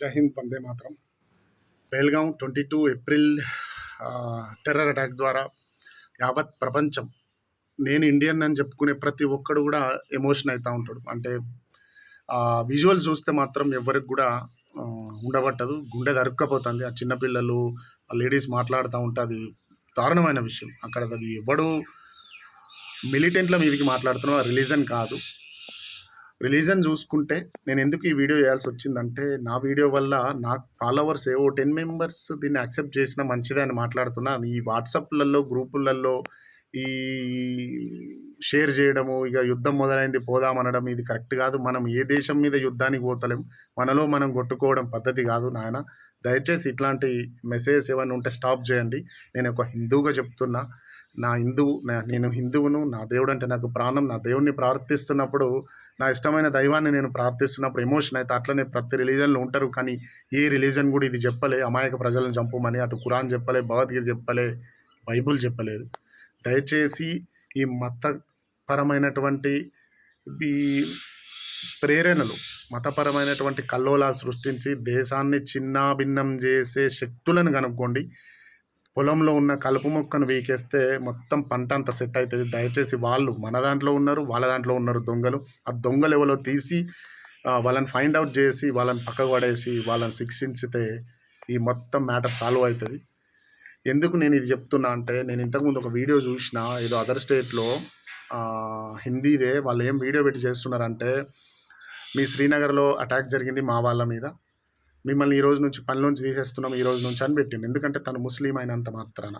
Jai Hind Vande Mataram. Pahalgam twenty two April terror attack ద్వారా యావత్ ప్రపంచం నేను ఇండియన్ అని చెప్పుకునే ప్రతి ఒక్కడు కూడా ఎమోషన్ అవుతూ ఉంటాడు. అంటే విజువల్ చూస్తే మాత్రం ఎవరికి కూడా ఉండబట్టదు. గుండె దరుక్కపోతుంది. ఆ చిన్నపిల్లలు ఆ లేడీస్ మాట్లాడుతూ ఉంటుంది. దారుణమైన విషయం. అక్కడ అది ఎవడు మిలిటెంట్ల మీదకి మాట్లాడుతున్నా రిలీజన్ కాదు. రిలీజన్ చూసుకుంటే నేను ఎందుకు ఈ వీడియో చేయాల్సి వచ్చిందంటే నా వీడియో వల్ల నా ఫాలోవర్స్ ఏవో టెన్ మెంబర్స్ దీన్ని యాక్సెప్ట్ చేసినా మంచిదే అని మాట్లాడుతున్నాను ఈ వాట్సాప్లలో గ్రూపులలో ఈ షేర్ చేయడము ఇక యుద్ధం మొదలైంది పోదామనడం ఇది కరెక్ట్ కాదు. మనం ఏ దేశం మీద యుద్ధానికి పోతలేం. మనలో మనం కొట్టుకోవడం పద్ధతి కాదు నాయన. దయచేసి ఇట్లాంటి మెసేజెస్ ఏమైనా ఉంటే స్టాప్ చేయండి. నేను ఒక హిందువుగా చెప్తున్నా. నా హిందువు నా- నేను హిందువును నా దేవుడు అంటే నాకు ప్రాణం నా దేవుణ్ణి ప్రార్థిస్తున్నప్పుడు నా ఇష్టమైన దైవాన్ని నేను ప్రార్థిస్తున్నప్పుడు ఎమోషన్ అయితే అట్లనే ప్రతి రిలీజన్లో ఉంటారు. కానీ ఏ రిలీజన్ కూడా ఇది చెప్పలే అమాయక ప్రజలను చంపమని అటు కురాన్ చెప్పలే భగవద్గీత చెప్పలే బైబుల్ చెప్పలేదు. దయచేసి ఈ మతపరమైనటువంటి ఈ ప్రేరణలు మతపరమైనటువంటి కల్లోలా సృష్టించి దేశాన్ని చిన్నాభిన్నం చేసే శక్తులను కనుక్కోండి. పొలంలో ఉన్న కలుపు మొక్కను వీకేస్తే మొత్తం పంట అంతా సెట్ అవుతుంది. దయచేసి వాళ్ళు మన దాంట్లో ఉన్నారు వాళ్ళ దాంట్లో ఉన్నారు దొంగలు. ఆ దొంగలు ఎవరో తీసి వాళ్ళని ఫైండ్ అవుట్ చేసి వాళ్ళని పక్కకు పడేసి వాళ్ళని శిక్షించితే ఈ మొత్తం మ్యాటర్ సాల్వ్ అవుతుంది. ఎందుకు నేను ఇది చెప్తున్నా అంటే నేను ఇంతకుముందు ఒక వీడియో చూసిన ఏదో అదర్ స్టేట్లో హిందీదే వాళ్ళు ఏం వీడియో పెట్టి చేస్తున్నారంటే మీ శ్రీనగర్లో అటాక్ జరిగింది మా వాళ్ళ మీద. మిమ్మల్ని ఈ రోజు నుంచి పనిలోంచి తీసేస్తున్నాం ఈ రోజు నుంచి అని పెట్టింది ఎందుకంటే తను ముస్లిం అయినంత మాత్రాన.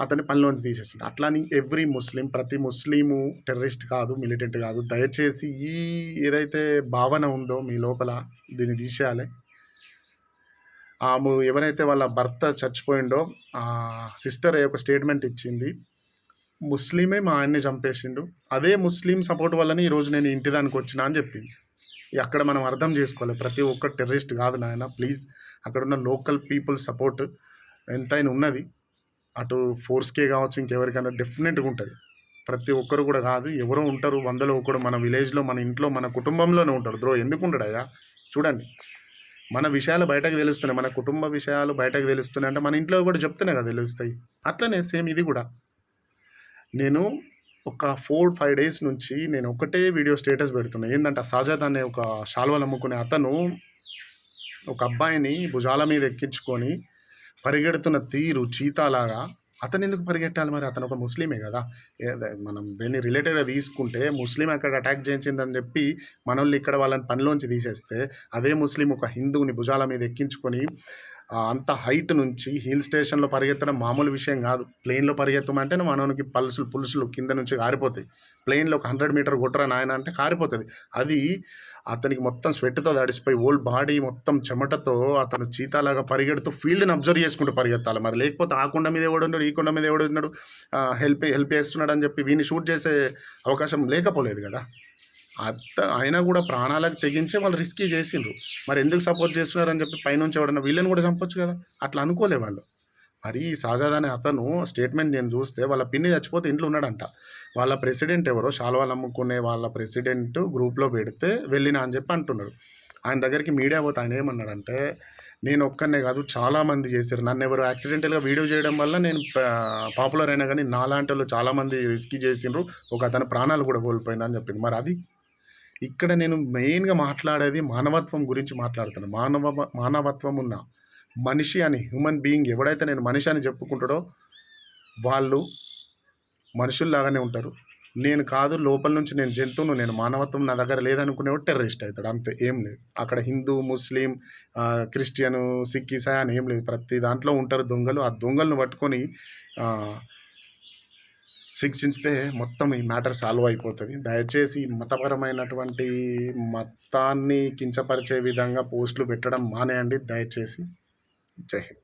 అతని పనిలోంచి తీసేస్తుంది అట్లాని ఎవ్రీ ముస్లిం ప్రతి ముస్లిము టెర్రరిస్ట్ కాదు మిలిటెంట్ కాదు దయచేసి ఈ ఏదైతే భావన ఉందో మీ లోపల దీన్ని తీసేయాలి. ఆమె ఎవరైతే వాళ్ళ భర్త చచ్చిపోయిండో ఆ సిస్టర్ ఒక స్టేట్మెంట్ ఇచ్చింది ముస్లిమే మా ఆయన్ని చంపేసిండు. అదే ముస్లిం సపోర్ట్ వల్లనే ఈరోజు నేను ఇంటి దానికి వచ్చినా అని చెప్పింది. అక్కడ మనం అర్థం చేసుకోవాలి. ప్రతి ఒక్క టెర్రరిస్ట్ కాదు నాయన. ప్లీజ్ అక్కడ ఉన్న లోకల్ పీపుల్ సపోర్ట్ ఎంతైనా ఉన్నది. అటు ఫోర్స్కే కావచ్చు ఇంకెవరికైనా డెఫినెట్గా ఉంటుంది. ప్రతి ఒక్కరు కూడా కాదు ఎవరో ఉంటారు వందలో ఒకడు మన విలేజ్లో మన ఇంట్లో మన కుటుంబంలోనే ఉంటారు. ద్రో ఎందుకు ఉంటాడయ్యా చూడండి. మన విషయాలు బయటకు తెలుస్తున్నాయి. మన కుటుంబ విషయాలు బయటకు తెలుస్తున్నాయి. అంటే మన ఇంట్లో కూడా చెప్తున్నాయి కదా తెలుస్తాయి. అట్లనే సేమ్ ఇది కూడా. నేను ఒక ఫోర్ ఫైవ్ డేస్ నుంచి నేను ఒకటే వీడియో స్టేటస్ పెడుతున్నా. ఏంటంటే సాజాద్ అనే ఒక శాల్వలు అమ్ముకునే అతను ఒక అబ్బాయిని భుజాల మీద ఎక్కించుకొని పరిగెడుతున్న తీరు చీతాలాగా అతను ఎందుకు పరిగెట్టాలి మరి? అతను ఒక ముస్లిమే కదా. మనం దీన్ని రిలేటెడ్గా తీసుకుంటే ముస్లిం అక్కడ అటాక్ చేయించిందని చెప్పి మనల్ని ఇక్కడ వాళ్ళని పనిలోంచి తీసేస్తే అదే ముస్లిం ఒక హిందువుని భుజాల మీద ఎక్కించుకొని అంత హైట్ నుంచి హిల్ స్టేషన్లో పరిగెత్తడం మామూలు విషయం కాదు. ప్లేన్లో పరిగెత్తమంటే మనోనికి పల్సులు పులుసులు కింద నుంచి కారిపోతాయి. ప్లేన్లో ఒక హండ్రెడ్ మీటర్ కొట్టరా నాయన అంటే కారిపోతుంది. అది అతనికి మొత్తం స్వెట్తో తడిసిపోయి ఓల్ బాడీ మొత్తం చెమటతో అతను చీతాలాగా పరిగెడుతూ ఫీల్డ్ని అబ్జర్వ్ చేసుకుంటూ పరిగెత్తాలి. మరి లేకపోతే ఆ కొండ మీద ఎవడు ఉన్నాడు ఈ కొండ మీద ఎవడున్నాడు హెల్ప్ హెల్ప్ చేస్తున్నాడు అని చెప్పి వీని షూట్ చేసే అవకాశం లేకపోలేదు కదా? అత్త అయినా కూడా ప్రాణాలకు తెగించే వాళ్ళు రిస్కీ చేసిండ్రు. మరి ఎందుకు సపోర్ట్ చేస్తున్నారని చెప్పి పైనుంచి ఎవడన్నా వీళ్ళని కూడా చంపొచ్చు కదా? అట్లా అనుకోలే వాళ్ళు. మరి ఈ సాజాద్ అనే అతను స్టేట్మెంట్ నేను చూస్తే వాళ్ళ పిన్ని చచ్చిపోతే ఇంట్లో ఉన్నాడంట. వాళ్ళ ప్రెసిడెంట్ ఎవరో శాల్వాలు అమ్ముకునే వాళ్ళ ప్రెసిడెంట్ గ్రూప్లో పెడితే వెళ్ళినా అని చెప్పి అంటున్నాడు. ఆయన దగ్గరికి మీడియా పోతే ఆయన ఏమన్నాడంటే నేను ఒక్కనే కాదు చాలామంది చేశారు. నన్ను ఎవరు యాక్సిడెంటల్గా వీడియో చేయడం వల్ల నేను పాపులర్ అయినా కానీ నాలాంటి వాళ్ళు చాలామంది రిస్కీ చేసిండ్రు. ఒక అతని ప్రాణాలు కూడా కోల్పోయినా అని చెప్పింది మరి అది ఇక్కడ నేను మెయిన్గా మాట్లాడేది మానవత్వం గురించి మాట్లాడుతున్నాను మానవ మానవత్వం ఉన్న మనిషి అని హ్యూమన్ బీయింగ్ ఎవడైతే నేను మనిషి అని చెప్పుకుంటాడో వాళ్ళు మనుషుల్లాగానే ఉంటారు. నేను కాదు లోపల నుంచి నేను జంతువును నేను మానవత్వం నా దగ్గర లేదనుకునేవాడు టెర్రరిస్ట్ అవుతాడు. అంతే ఏం లేదు. అక్కడ హిందూ ముస్లిం క్రిస్టియను సిక్ ఇసాయ్ అని ఏం లేదు. ప్రతి దాంట్లో ఉంటారు దొంగలు. ఆ దొంగలను పట్టుకొని ఆ, శిక్షించితే మొత్తం ఈ మ్యాటర్ సాల్వ్ అయిపోతుంది. దయచేసి మతపరమైనటువంటి మతాన్ని కించపరిచే విధంగా పోస్టులు పెట్టడం మానేయండి. దయచేసి జై హింద్.